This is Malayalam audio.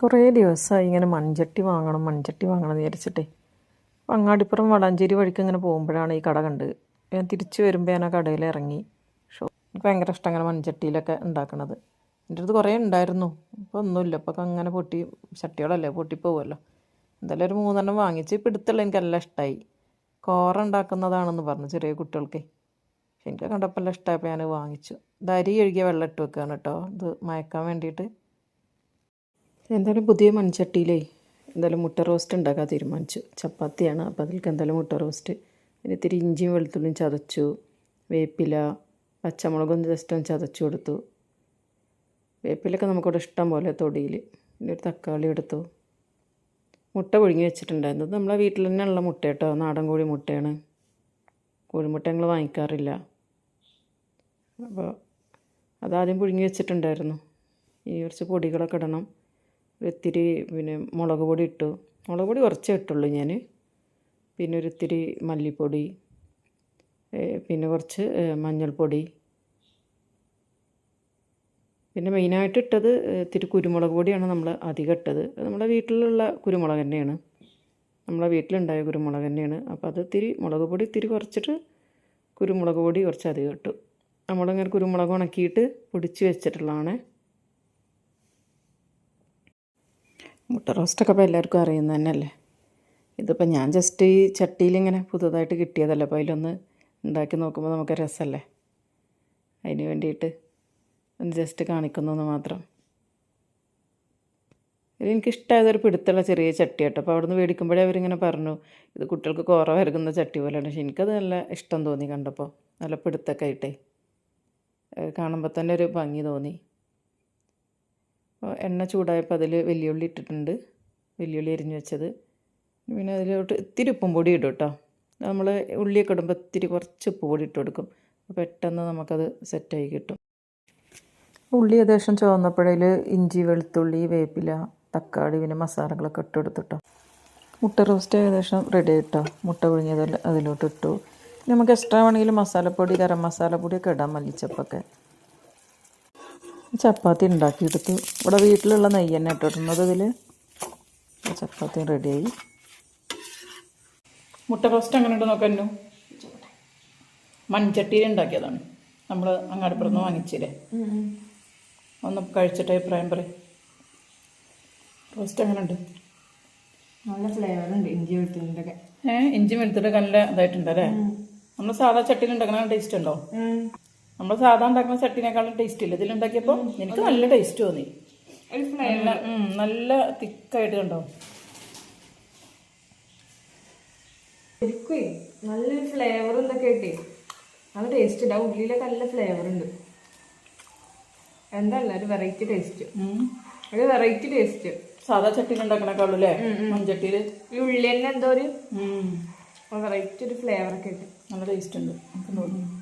കുറേ ദിവസമായി ഇങ്ങനെ മൺചട്ടി വാങ്ങണം മൺചട്ടി വാങ്ങണം എന്ന് വിചാരിച്ചിട്ടേ. അപ്പം അങ്ങാടിപ്പുറം വടാഞ്ചേരി വഴിക്ക് ഇങ്ങനെ പോകുമ്പോഴാണ് ഈ കട കണ്ട് ഞാൻ തിരിച്ചു വരുമ്പോൾ ഞാൻ ആ കടയിൽ ഇറങ്ങി. ഷോ എനിക്ക് ഭയങ്കര ഇഷ്ടം അങ്ങനെ മൺചട്ടിയിലൊക്കെ ഉണ്ടാക്കണത്. എന്റെ അടുത്ത് കുറേ ഉണ്ടായിരുന്നു. ഇപ്പോൾ ഒന്നുമില്ല. ഇപ്പോൾ അങ്ങനെ പൊട്ടി ചട്ടികളല്ലേ പൊട്ടിപ്പോവുമല്ലോ എന്തായാലും ഒരു മൂന്നെണ്ണം വാങ്ങിച്ച് ഇപ്പോൾ എടുത്തുള്ള എനിക്ക് എല്ലാം ഇഷ്ടമായി. കോറ ഉണ്ടാക്കുന്നതാണെന്ന് പറഞ്ഞു ചെറിയ കുട്ടികൾക്ക്. എനിക്ക് കണ്ടപ്പോൾ എല്ലാം ഇഷ്ടമായപ്പോൾ ഞാൻ വാങ്ങിച്ചു. ഇത് അരി കഴുകിയ വെള്ളം ഇട്ട് വെക്കുകയാണ് കേട്ടോ. ഇത് മയക്കാൻ വേണ്ടിയിട്ട്. എന്തായാലും പുതിയ മൺചട്ടിയിലേ എന്തായാലും മുട്ട റോസ്റ്റ് ഉണ്ടാക്കാൻ തീരുമാനിച്ചു. ചപ്പാത്തിയാണ്. അപ്പോൾ അതിലേക്ക് എന്തായാലും മുട്ട റോസ്റ്റ് പിന്നെ ഇത്തിരി ഇഞ്ചിയും വെളുത്തുള്ളിയും ചതച്ചു. വേപ്പില പച്ചമുളകും ജസ്റ്റ് ഒന്ന് ചതച്ചു കൊടുത്തു. വേപ്പിലൊക്കെ നമുക്കിവിടെ ഇഷ്ടം പോലെ തൊടിയിൽ പിന്നെ ഒരു തക്കാളി എടുത്തു. മുട്ട പുഴുങ്ങി അത് നമ്മളെ വീട്ടിൽ തന്നെ ഉള്ള മുട്ട കേട്ടോ. നാടൻ കോഴി മുട്ടയാണ്. കോഴിമുട്ട ഞങ്ങൾ വാങ്ങിക്കാറില്ല. അപ്പോൾ അതാദ്യം പുഴുങ്ങി വെച്ചിട്ടുണ്ടായിരുന്നു. ഈ കുറച്ച് പൊടികളൊക്കെ ഇടണം. ഒരു ഇത്തിരി പിന്നെ മുളക് പൊടി ഇട്ടു. മുളക് പൊടി കുറച്ചേ ഇട്ടുള്ളൂ ഞാൻ പിന്നെ ഒരിത്തിരി മല്ലിപ്പൊടി പിന്നെ കുറച്ച് മഞ്ഞൾപ്പൊടി. പിന്നെ മെയിനായിട്ട് ഇട്ടത് ഇത്തിരി കുരുമുളക് പൊടിയാണ് നമ്മൾ അധികം ഇട്ടത്. നമ്മുടെ വീട്ടിലുള്ള കുരുമുളക് തന്നെയാണ്. നമ്മളെ വീട്ടിലുണ്ടായ കുരുമുളക് തന്നെയാണ്. അപ്പോൾ അത് ഇത്തിരി മുളക് പൊടി ഇത്തിരി കുറച്ചിട്ട് കുരുമുളക് പൊടി കുറച്ച് അധികം ഇട്ടു. നമ്മളിങ്ങനെ കുരുമുളക് ഉണക്കിയിട്ട് പൊടിച്ച് വെച്ചിട്ടുള്ളതാണ്. മുട്ട റോസ്റ്റൊക്കെ ഇപ്പോൾ എല്ലാവർക്കും അറിയുന്നത് തന്നെയല്ലേ? ഇതിപ്പോൾ ഞാൻ ജസ്റ്റ് ഈ ചട്ടിയിൽ ഇങ്ങനെ പുതുതായിട്ട് കിട്ടിയതല്ലേ അപ്പോൾ അതിലൊന്ന് ഉണ്ടാക്കി നോക്കുമ്പോൾ നമുക്ക് രസമല്ലേ? അതിന് വേണ്ടിയിട്ട് ഒന്ന് ജസ്റ്റ് കാണിക്കുന്നു മാത്രം. എനിക്കിഷ്ടമായതൊരു പിടുത്തുള്ള ചെറിയ ചട്ടി കേട്ടോ. അപ്പോൾ അവിടെ നിന്ന് മേടിക്കുമ്പോഴേ അവരിങ്ങനെ പറഞ്ഞു ഇത് കുട്ടികൾക്ക് കുറവ് ചട്ടി പോലെയാണ്. പക്ഷെ എനിക്കത് നല്ല ഇഷ്ടം തോന്നി കണ്ടപ്പോൾ. നല്ല പിടുത്തൊക്കെ ആയിട്ടേ. കാണുമ്പോൾ തന്നെ ഒരു ഭംഗി തോന്നി. എണ്ണ ചൂടായപ്പോൾ അതിൽ വെല്ലുള്ളി ഇട്ടിട്ടുണ്ട്. വെല്ലുള്ളി എരിഞ്ഞു വെച്ചത്. പിന്നെ അതിലോട്ട് ഇത്തിരി ഉപ്പും പൊടി ഇടും കേട്ടോ. നമ്മൾ ഉള്ളിയൊക്കെ ഇടുമ്പോൾ ഇത്തിരി കുറച്ച് ഉപ്പ് പൊടി ഇട്ട് കൊടുക്കും. പെട്ടെന്ന് നമുക്കത് സെറ്റായി കിട്ടും. ഉള്ളി ഏകദേശം ചുവന്നപ്പോഴതിൽ ഇഞ്ചി വെളുത്തുള്ളി വേപ്പില തക്കാളി പിന്നെ മസാലകളൊക്കെ ഇട്ട് കൊടുത്തിട്ടോ മുട്ട റോസ്റ്റ് ഏകദേശം റെഡി ആയിട്ടോ. മുട്ട പുഴുങ്ങിയത് അതിലോട്ട് ഇട്ടു. നമുക്ക് എക്സ്ട്രാ വേണമെങ്കിൽ മസാലപ്പൊടി ഗരം മസാലപ്പൊടിയൊക്കെ ഇടാം മല്ലിച്ചപ്പൊക്കെ. ചപ്പാത്തി ഉണ്ടാക്കിയെടുത്തു. ഇവിടെ വീട്ടിലുള്ള നെയ്യ് തന്നെ ഇട്ടിട്ടുള്ളത് ഇതിൽ ചപ്പാത്തി റെഡിയായി. മുട്ട റോസ്റ്റ് അങ്ങനെ ഉണ്ട് നോക്കാനു മൺചട്ടിയിൽ ഉണ്ടാക്കിയതാണ്. നമ്മൾ അങ്ങാടിപ്പുറത്ത് വാങ്ങിച്ചില്ലേ? ഒന്ന് കഴിച്ചിട്ട് അഭിപ്രായം പറയും. റോസ്റ്റ് അങ്ങനെ ഉണ്ട് നല്ല ഫ്ലേവർ ഉണ്ട്. ഇഞ്ചി വെളുത്തുള്ളിന്റെ ഏഹ് ഇഞ്ചി വെളുത്തിട്ട് നല്ല ഇതായിട്ടുണ്ട് അല്ലേ? നമ്മൾ സാധാ ചട്ടിയിൽ ഉണ്ടാക്കുന്ന ടേസ്റ്റ് ഉണ്ടോ? നമ്മൾ സാധാ ഉണ്ടാക്കുന്ന ചട്ടിനേക്കാളും ടേസ്റ്റ് ഇല്ല? ഇതിലുണ്ടാക്കിയപ്പോൾ എനിക്ക് നല്ല ടേസ്റ്റ് തോന്നി. നല്ല തിക്കായിട്ട് കണ്ടോ? ഫ്ലേവർ നല്ലൊരു ഫ്ലേവർ എന്തൊക്കെ ആയിട്ടേ നല്ല ടേസ്റ്റ് ഉണ്ട് ആ ഉള്ളിലൊക്കെ നല്ല ഫ്ലേവർ ഉണ്ട് എന്തല്ല ഒരു വെറൈറ്റി ടേസ്റ്റ് ഒരു വെറൈറ്റി ടേസ്റ്റ് സാധാ ചട്ടിയിൽ ഉണ്ടാക്കണേക്കാളും അല്ലേ മൺചട്ടിയിൽ ഈ ഉള്ളി തന്നെ എന്തോ ഒരു വെറൈറ്റി ഒരു ഫ്ലേവർ ഒക്കെ ഉണ്ട് നല്ല ടേസ്റ്റ് ഉണ്ട് നമുക്ക് തോന്നുന്നു